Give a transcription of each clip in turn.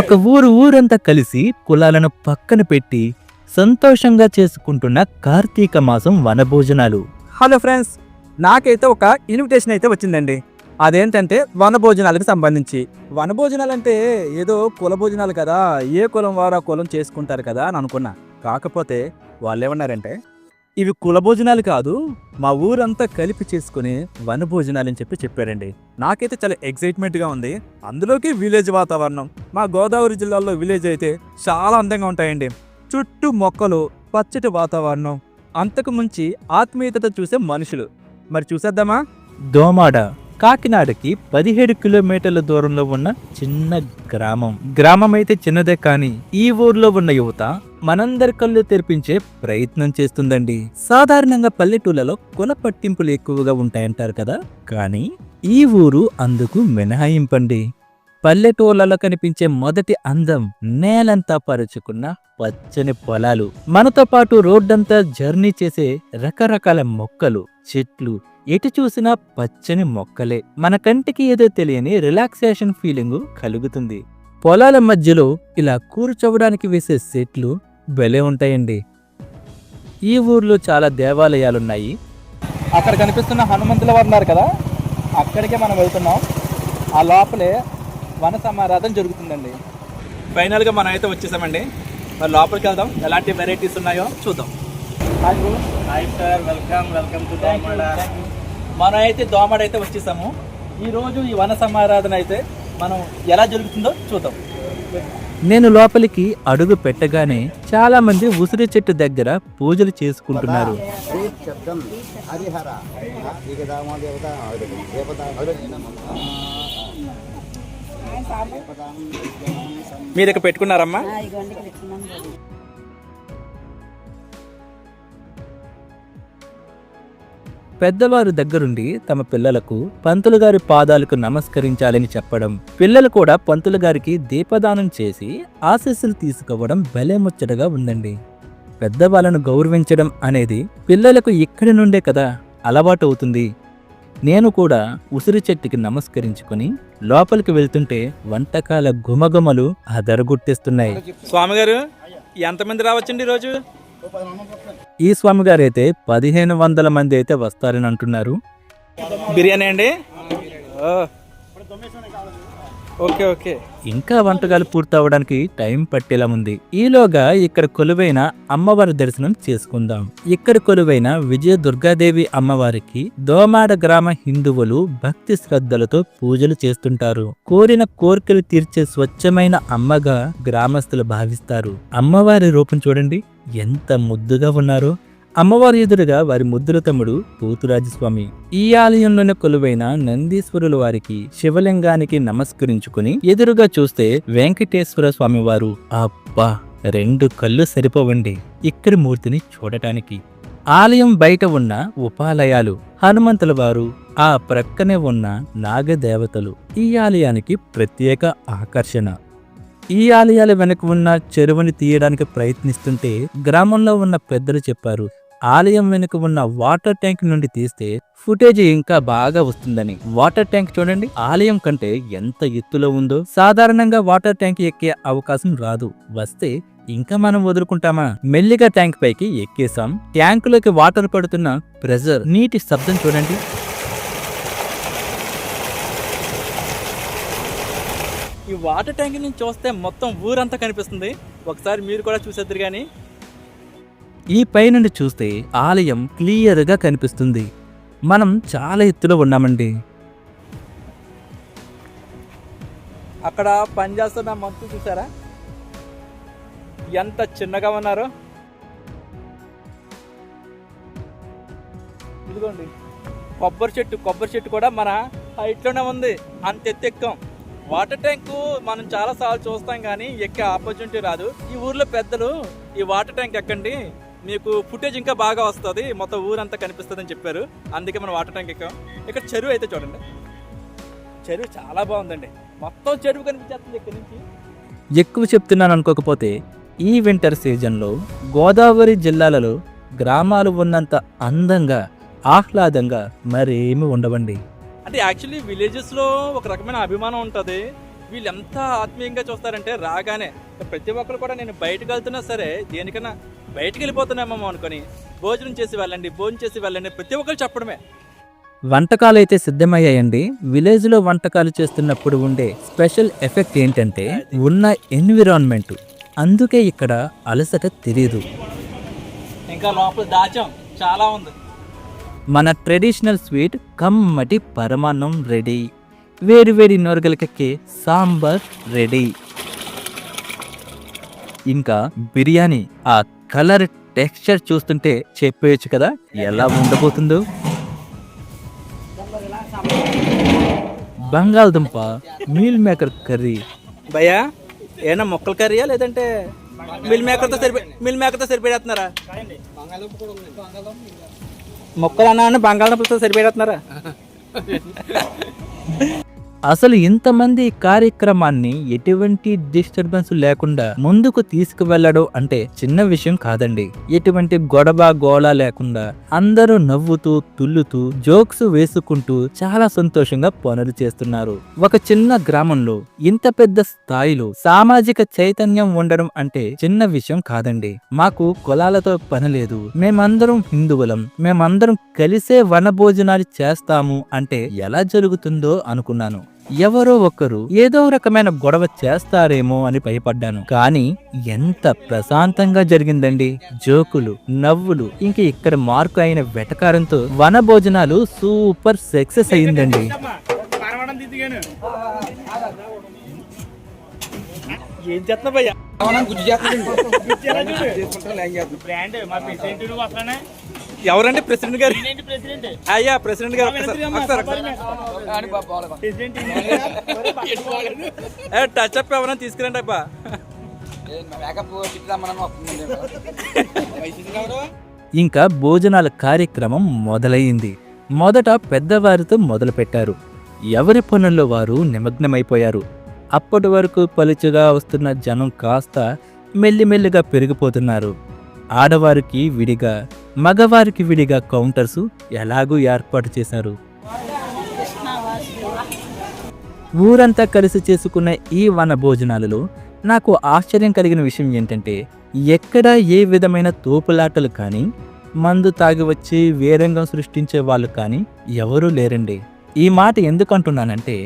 ఒక ఊరు ఊరంతా కలిసి కులాలను పక్కన పెట్టి సంతోషంగా చేసుకుంటున్న కార్తీక మాసం వనభోజనాలు. హలో ఫ్రెండ్స్ నాకైతే ఒక ఇన్విటేషన్ అయితే వచ్చిందండి. అదేంటంటే వనభోజనాలకు సంబంధించి. వనభోజనాలు అంటే ఏదో కుల భోజనాలు కదా ఏ కులం వారు ఆ కులం చేసుకుంటారు కదా అని అనుకున్నా. కాకపోతే వాళ్ళు ఏమన్నారంటే ఇవి కుల భోజనాలు కాదు మా ఊరంతా కలిపి చేసుకుని వనభోజనాలు అని చెప్పి చెప్పారండి. నాకైతే చాలా ఎక్సైట్మెంట్గా ఉంది. అందులోకి విలేజ్ వాతావరణం మా గోదావరి జిల్లాలో విలేజ్ అయితే చాలా అందంగా ఉంటాయండి. చుట్టూ మొక్కలు పచ్చటి వాతావరణం అంతకు మించి ఆత్మీయతతో చూసే మనుషులు. మరి చూసేద్దామా? దోమాడ. కాకినాడకి పదిహేడు కిలోమీటర్ల దూరంలో ఉన్న చిన్న గ్రామం. గ్రామం అయితే చిన్నదే కానీ ఈ ఊర్లో ఉన్న యువత మనందరి కళ్ళు తెరిపించే ప్రయత్నం చేస్తుందండి. సాధారణంగా పల్లెటూళ్ళలో కుల పట్టింపులు ఎక్కువగా ఉంటాయంటారు కదా? కానీ ఈ ఊరు అందుకు మినహాయింపండి. పల్లెటూళ్ళలో కనిపించే మొదటి అందం నేలంతా పరుచుకున్న పచ్చని పొలాలు. మనతో పాటు రోడ్డంతా జర్నీ చేసే రకరకాల మొక్కలు చెట్లు ఎటు చూసినా పచ్చని మొక్కలే. మన కంటికి ఏదో తెలియని రిలాక్సేషన్ ఫీలింగ్ కలుగుతుంది. పొలాల మధ్యలో ఇలా కూర్చోవడానికి వేసే సెట్లు భలే ఉంటాయండి. ఈ ఊర్లో చాలా దేవాలయాలున్నాయి. అక్కడ కనిపిస్తున్న హనుమంతుల వారు ఉన్నారు కదా? అక్కడికే మనం వెళ్తున్నాం. ఆ లోపలే వన సమారాధన జరుగుతుందండి. ఫైనల్గా మనం అయితే వచ్చేసామండి. మరి లోపలికి వెళ్దాం. ఎలాంటి వెరైటీస్ ఉన్నాయో చూద్దాం. Hi sir. Welcome. Welcome to మనం అయితే దోమడ అయితే వచ్చేసాము. ఈ రోజు ఈ వన సమారాధన అయితే మనం ఎలా జరుగుతుందో చూద్దాం. నేను లోపలికి అడుగు పెట్టగానే చాలా మంది ఉసిరి చెట్టు దగ్గర పూజలు చేసుకుంటున్నారు. మీరు ఇక్కడ పెట్టుకున్నారమ్మా? పెద్దవారు దగ్గరుండి తమ పిల్లలకు పంతులు గారి పాదాలకు నమస్కరించాలని చెప్పడం పిల్లలు కూడా పంతులు గారికి దీపదానం చేసి ఆశీస్సులు తీసుకోవడం భలే ముచ్చటగా ఉందండి. పెద్దవాళ్ళను గౌరవించడం అనేది పిల్లలకు ఇక్కడి నుండే కదా అలవాటు అవుతుంది. నేను కూడా ఉసిరి చెట్టుకి నమస్కరించుకొని లోపలికి వెళ్తుంటే వంటకాల గుమగుమలు అదరగొట్టేస్తున్నాయి. స్వామి గారు ఎంతమంది రావచ్చండి ఈరోజు? ఈ స్వామి గారైతే పదిహేను వందల మంది అయితే వస్తారని అంటున్నారు. బిర్యానీ అండి. Okay okay. ఇంకా వంటకాలు పూర్తవడానికి టైం పట్టేలా ఉంది. ఈలోగా ఇక్కడ కొలువైన అమ్మవారి దర్శనం చేసుకుందాం. ఇక్కడ కొలువైన విజయ దుర్గాదేవి అమ్మవారికి దోమాడ గ్రామ హిందువులు భక్తి శ్రద్ధలతో పూజలు చేస్తుంటారు. కోరిన కోరికలు తీర్చే స్వచ్ఛమైన అమ్మగా గ్రామస్తులు భావిస్తారు. అమ్మవారి రూపం చూడండి. ఎంత ముద్దుగా ఉన్నారో? అమ్మవారి ఎదురుగా వారి ముద్దుల తమ్ముడు పోతురాజస్వామి. ఈ ఆలయంలోనే కొలువైన నందీశ్వరుల వారికి శివలింగానికి నమస్కరించుకుని ఎదురుగా చూస్తే వెంకటేశ్వర స్వామి వారు అబ్బా! రెండు కళ్ళు సరిపోవండి. ఇక్కడి మూర్తిని చూడటానికి. ఆలయం బయట ఉన్న ఉపాలయాలు. హనుమంతుల వారు ఆ ప్రక్కనే ఉన్న నాగదేవతలు. ఈ ఆలయానికి ప్రత్యేక ఆకర్షణ. ఈ ఆలయాల వెనక ఉన్న చెరువుని తీయడానికి ప్రయత్నిస్తుంటే గ్రామంలో ఉన్న పెద్దలు చెప్పారు ఆలయం వెనుక ఉన్న వాటర్ ట్యాంక్ నుండి తీస్తే ఫుటేజ్ ఇంకా బాగా వస్తుందని. వాటర్ ట్యాంక్ చూడండి ఆలయం కంటే ఎంత ఎత్తులో ఉందో. సాధారణంగా వాటర్ ట్యాంక్ ఎక్కే అవకాశం రాదు. వస్తే ఇంకా మనం వదులుకుంటామా? మెల్లిగా ట్యాంక్ పైకి ఎక్కేసాం ట్యాంకులోకి వాటర్ పడుతున్న ప్రెజర్ నీటి శబ్దం చూడండి. ఈ వాటర్ ట్యాంక్ నుంచి చూస్తే మొత్తం ఊరంతా కనిపిస్తుంది. ఒకసారి మీరు కూడా చూసేద్దరు కానీ ఈ పైనుండి చూస్తే ఆలయం క్లియర్గా కనిపిస్తుంది. మనం చాలా ఎత్తులో ఉన్నామండి. అక్కడ పనిచేస్తున్న మంతు చూసారా? ఎంత చిన్నగా ఉన్నారో. ఇదిగోండి. కొబ్బరి చెట్టు కొబ్బరి చెట్టు కూడా మన హైట్లోనే ఉంది. అంత ఎత్తు ఎక్కాం వాటర్ ట్యాంకు మనం చాలా సార్లు చూస్తాం కానీ ఎక్కే ఆపర్చునిటీ రాదు. ఈ ఊర్లో పెద్దలు ఈ వాటర్ ట్యాంక్ ఎక్కండి మీకు ఫుటేజ్ ఇంకా బాగా వస్తుంది మొత్తం ఊరంతా కనిపిస్తుంది అని చెప్పారు. అందుకే మనం వాటర్ ట్యాంక్ ఎక్కాం. ఇక్కడ చెరువు అయితే చూడండి. చెరువు చాలా బాగుందండి. మొత్తం చెరువు కనిపించేస్తుంది ఇక్కడ నుంచి. ఎక్కువ చెప్తున్నాను అనుకోకపోతే ఈ వింటర్ సీజన్లో గోదావరి జిల్లాలలో గ్రామాలు ఉన్నంత అందంగా ఆహ్లాదంగా మరేమి ఉండవండి. అంటే యాక్చువల్లీ విలేజెస్లో ఒక రకమైన అభిమానం ఉంటుంది. వీళ్ళు ఎంత ఆత్మీయంగా చూస్తారంటే రాగానే. ప్రతి ఒక్కరు కూడా నేను బయటకు వెళ్తున్నా సరే దేనికన్నా బయటకు వెళ్ళిపోతున్నామేమో అనుకొని భోజనం చేసి వెళ్ళండి భోజనం చేసి వెళ్ళండి ప్రతి ఒక్కరు చెప్పడమే. వంటకాలు అయితే సిద్ధమయ్యాయండి. విలేజ్లో వంటకాలు చేస్తున్నప్పుడు ఉండే స్పెషల్ ఎఫెక్ట్ ఏంటంటే ఉన్న ఎన్విరాన్మెంట్. అందుకే ఇక్కడ అలసట తెలియదు ఇంకా లోపల దాచాం చాలా ఉంది. మన ట్రెడిషనల్ స్వీట్ కమ్మటి పరమాన్నం రెడీ వేడి వేడి నొరగలకెక్కే సాంబార్ రెడీ ఇంకా బిర్యానీ ఆ కలర్ టెక్స్చర్ చూస్తుంటే చెప్పేయచ్చు కదా ఎలా ఉండబోతుందో. బంగాళదుంప మీల్ మేకర్ కర్రీ. భయ్యా ఏనా మొక్కల కర్రీయా లేదంటే మిల్ మేకర్తో సరిపే మిల్ మేకర్తో సరిపెడేస్తున్నారా? మొక్కలు అన్నా బంగాళదుంపలతో సరిపెడేస్తున్నారా? అసలు ఇంతమంది కార్యక్రమాన్ని ఎటువంటి డిస్టర్బెన్స్ లేకుండా ముందుకు తీసుకువెళ్ళడం అంటే చిన్న విషయం కాదండి. ఎటువంటి గొడవ గోళ లేకుండా అందరూ నవ్వుతూ తుల్లుతూ జోక్స్ వేసుకుంటూ చాలా సంతోషంగా పనులు చేస్తున్నారు. ఒక చిన్న గ్రామంలో ఇంత పెద్ద స్థాయిలో సామాజిక చైతన్యం ఉండడం అంటే చిన్న విషయం కాదండి. మాకు కులాలతో పని లేదు. మేమందరం హిందువులం. మేమందరం కలిసే వనభోజనాలు చేస్తాము అంటే ఎలా జరుగుతుందో అనుకున్నాను. ఎవరో ఒక్కరు ఏదో రకమైన గొడవ చేస్తారేమో అని భయపడ్డాను. కానీ ఎంత ప్రశాంతంగా జరిగిందండి. జోకులు నవ్వులు ఇంక ఇక్కడ మార్కు అయిన వెటకారంతో వన భోజనాలు సూపర్ సక్సెస్ అయిందండి. ఏం చేస్తున్నా భయ్యా? బ్రాండ్ మా ప్రెసిడెంట్ నువ్వు అసలనే ఎవరండి ప్రెసిడెంట్ గారు? అయ్యా ప్రెసిడెంట్ గారు ఒకసారి- టచ్ అప్ ఎవరైనా తీసుకురండి అబ్బా. ఇంకా భోజనాల కార్యక్రమం మొదలైంది. మొదట పెద్దవారితో మొదలుపెట్టారు. ఎవరి పనుల్లో వారు నిమగ్నమైపోయారు. అప్పటి వరకు పలుచగా వస్తున్న జనం కాస్త మెల్లిమెల్లిగా పెరిగిపోతున్నారు. ఆడవారికి విడిగా మగవారికి విడిగా కౌంటర్స్ ఎలాగూ ఏర్పాటు చేశారు. ఊరంతా కలిసి చేసుకున్న ఈ వన భోజనాలలో నాకు ఆశ్చర్యం కలిగిన విషయం ఏంటంటే ఎక్కడ ఏ విధమైన తోపులాటలు కానీ మందు తాగి వచ్చి వేరంగం సృష్టించే వాళ్ళు కానీ ఎవరూ లేరండి. ఈ మాట ఎందుకంటున్నానంటే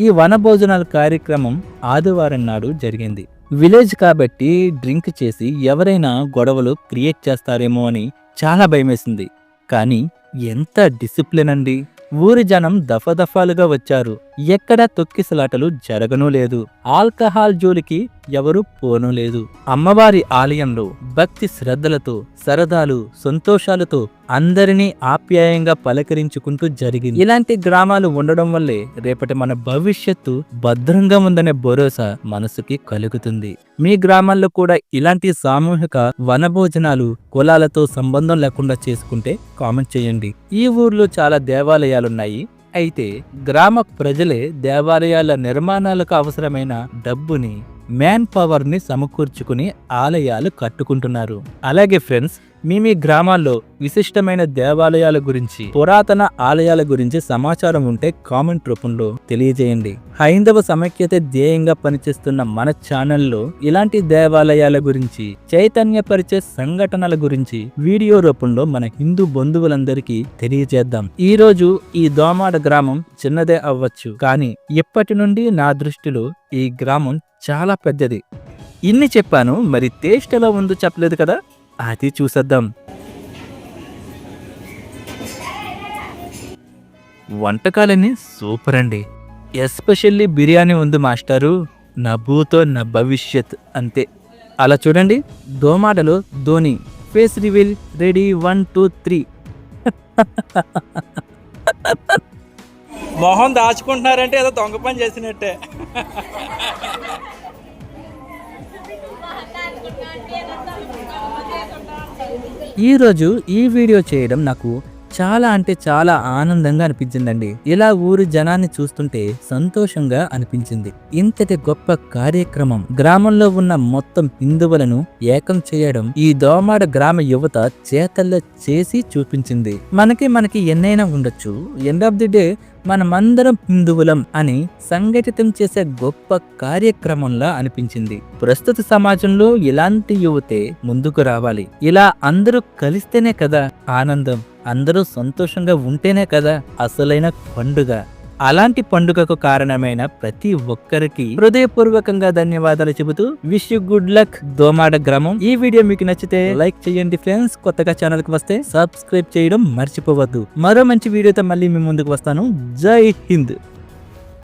ఈ వన భోజనాల కార్యక్రమం ఆదివారం నాడు జరిగింది. విలేజ్ కాబట్టి డ్రింక్ చేసి ఎవరైనా గొడవలు క్రియేట్ చేస్తారేమో అని చాలా భయమేసింది. కానీ ఎంత డిసిప్లిన్ అండి. ఊరి జనం దఫదఫాలుగా వచ్చారు. ఎక్కడా తొక్కిసలాటలు జరగనూ లేదు. ఆల్కహాల్ జోలికి ఎవరూ పోనూ లేదు. అమ్మవారి ఆలయంలో భక్తి శ్రద్ధలతో సరదాలు సంతోషాలతో అందరినీ ఆప్యాయంగా పలకరించుకుంటూ జరిగింది. ఇలాంటి గ్రామాలు ఉండడం వల్లే రేపటి మన భవిష్యత్తు భద్రంగా ఉందనే భరోసా మనసుకి కలుగుతుంది. మీ గ్రామాల్లో కూడా ఇలాంటి సామూహిక వనభోజనాలు కులాలతో సంబంధం లేకుండా చేసుకుంటే కామెంట్ చేయండి. ఈ ఊర్లో చాలా దేవాలయాలున్నాయి. అయితే గ్రామ ప్రజలే దేవాలయాల నిర్మాణాలకు అవసరమైన డబ్బుని మ్యాన్ పవర్ని సమకూర్చుకుని ఆలయాలు కట్టుకుంటున్నారు. అలాగే ఫ్రెండ్స్ మీ మీ గ్రామాల్లో విశిష్టమైన దేవాలయాల గురించి పురాతన ఆలయాల గురించి సమాచారం ఉంటే కామెంట్ రూపంలో తెలియజేయండి. హైందవ సమైక్యత ధ్యేయంగా పనిచేస్తున్న మన ఛానల్లో ఇలాంటి దేవాలయాల గురించి చైతన్యపరిచే సంఘటనల గురించి వీడియో రూపంలో మన హిందూ బంధువులందరికీ తెలియజేద్దాం. ఈ రోజు ఈ దోమాడ గ్రామం చిన్నదే అవ్వచ్చు కానీ ఇప్పటి నుండి నా దృష్టిలో ఈ గ్రామం చాలా పెద్దది. ఇన్ని చెప్పాను మరి టేస్ట్ ఎలా ఉందో చెప్పలేదు కదా? అది చూసేద్దాం. వంటకాలన్నీ సూపర్ అండి. ఎస్పెషల్లీ బిర్యానీ ఉంది మాస్టారు. నా భూతో నా భవిష్యత్ అంతే. అలా చూడండి. దోమాటలో Dhoni. Face reveal ready one two three. మొహం దాచుకుంటున్నారంటే ఏదో దొంగ పని చేసినట్టే. ఈరోజు ఈ వీడియో చేయడం నాకు చాలా అంటే చాలా ఆనందంగా అనిపించిందండి. ఇలా ఊరి జనాన్ని చూస్తుంటే సంతోషంగా అనిపించింది. ఇంతటి గొప్ప కార్యక్రమం గ్రామంలో ఉన్న మొత్తం హిందువులను ఏకం చేయడం ఈ దోమాడ గ్రామ యువత చేతల్లో చేసి చూపించింది. మనకి మనకి ఎన్నైనా ఉండొచ్చు. ఎండ్ ఆఫ్ ది డే మనమందరం హిందువులం అని సంఘటితం చేసే గొప్ప కార్యక్రమంలా అనిపించింది. ప్రస్తుత సమాజంలో ఇలాంటి యువతే ముందుకు రావాలి. ఇలా అందరూ కలిస్తేనే కదా ఆనందం అందరూ సంతోషంగా ఉంటేనే కదా అసలైన పండుగ. అలాంటి పండుగకు కారణమైన ప్రతి ఒక్కరికి హృదయపూర్వకంగా ధన్యవాదాలు చెబుతూ wish you good luck. Domada గ్రామం. ఈ వీడియో మీకు నచ్చితే లైక్ చేయండి ఫ్రెండ్స్. కొత్తగా ఛానల్కి వస్తే సబ్స్క్రైబ్ చేయడం మర్చిపోవద్దు. మరో మంచి వీడియోతో మళ్ళీ మీ ముందుకు వస్తాను. జై హింద్.